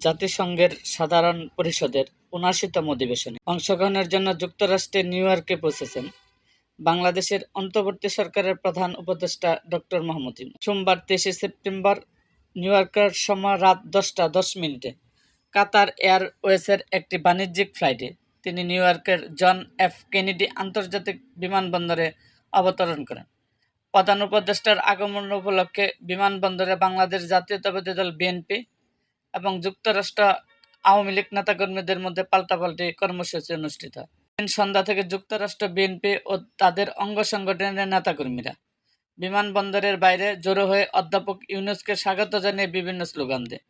জাতিসংঘের সাধারণ পরিষদের উনাশিতম অধিবেশনে অংশগ্রহণের জন্য যুক্তরাষ্ট্রের নিউ ইয়র্কে পৌঁছেছেন বাংলাদেশের অন্তর্বর্তী সরকারের প্রধান উপদেষ্টা ডক্টর মোহাম্মদ ইউনূস। সোমবার তেইশে সেপ্টেম্বর নিউ ইয়র্কের সময় রাত দশটা দশ মিনিটে কাতার এয়ারওয়েজের একটি বাণিজ্যিক ফ্লাইটে তিনি নিউ ইয়র্কের জন এফ কেনেডি আন্তর্জাতিক বিমানবন্দরে অবতরণ করেন। প্রধান উপদেষ্টার আগমন উপলক্ষে বিমানবন্দরে বাংলাদেশ জাতীয়তাবাদী দল বিএনপি এবং যুক্তরাষ্ট্র আওয়ামী লীগ নেতাকর্মীদের মধ্যে পাল্টাপাল্টি কর্মসূচি অনুষ্ঠিত সন্ধ্যা থেকে যুক্তরাষ্ট্র, বিএনপি ও তাদের অঙ্গ সংগঠনের নেতাকর্মীরা বিমানবন্দরের বাইরে জড়ো হয়ে অধ্যাপক ইউনুসকে স্বাগত জানিয়ে বিভিন্ন স্লোগান দেয়।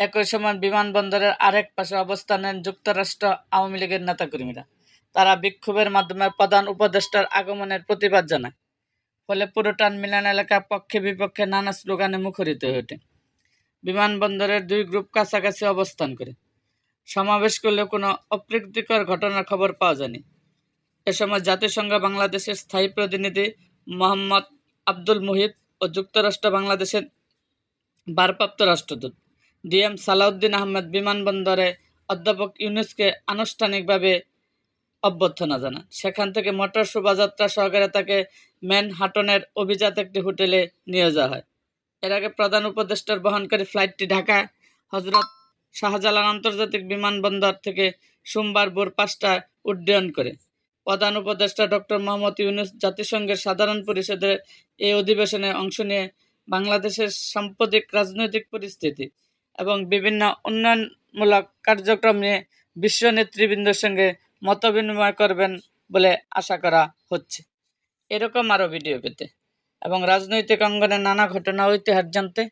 একই সময় বিমানবন্দরের আরেক পাশে অবস্থান নেন যুক্তরাষ্ট্র আওয়ামী লীগের নেতাকর্মীরা। তারা বিক্ষোভের মাধ্যমে প্রধান উপদেষ্টার আগমনের প্রতিবাদ জানায়। ফলে পুরো টার্মিনাল এলাকা পক্ষে বিপক্ষে নানা স্লোগানে মুখরিত হয়ে ওঠে। বিমানবন্দরের দুই গ্রুপ কাছাকাছি অবস্থান করে। সমাবেশ করলে কোনো অপ্রীতিকর ঘটনার খবর পাওয়া যায়নি। এ সময় জাতিসংঘ বাংলাদেশের স্থায়ী প্রতিনিধি মোহাম্মদ আব্দুল মুহিত ও যুক্তরাষ্ট্র বাংলাদেশের ভারপ্রাপ্ত রাষ্ট্রদূত ডিএম সালাউদ্দিন আহমেদ বিমানবন্দরে অধ্যাপক ইউনুসকে আনুষ্ঠানিকভাবে অভ্যর্থনা জানান। সেখান থেকে মোটর শোভাযাত্রা সহকারে তাকে ম্যানহাটনের অভিজাত একটি হোটেলে নিয়ে যাওয়া হয়। এর আগে প্রধান উপদেষ্টার বহনকারী ফ্লাইটটি ঢাকা হজরত শাহজালাল আন্তর্জাতিক বিমানবন্দর থেকে সোমবার ভোর পাঁচটায় উড্ডয়ন করে। প্রধান উপদেষ্টা ডক্টর মোহাম্মদ ইউনুস জাতিসংঘের সাধারণ পরিষদের এই অধিবেশনে অংশ নিয়ে বাংলাদেশের সাম্প্রতিক রাজনৈতিক পরিস্থিতি এবং বিভিন্ন উন্নয়নমূলক কার্যক্রম নিয়ে বিশ্ব নেতৃবৃন্দের সঙ্গে মতবিনিময় করবেন বলে আশা করা হচ্ছে। এরকম আরও ভিডিও পেতে এবং রাজনৈতিক অঙ্গনে নানা ঘটনা ও ইতিহাস জানতে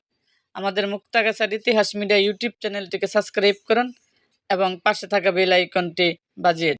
আমাদের মুক্তাগাছার ইতিহাস মিডিয়া ইউটিউব চ্যানেলটিকে সাবস্ক্রাইব করুন এবং পাশে থাকা বেল আইকনটি বাজিয়ে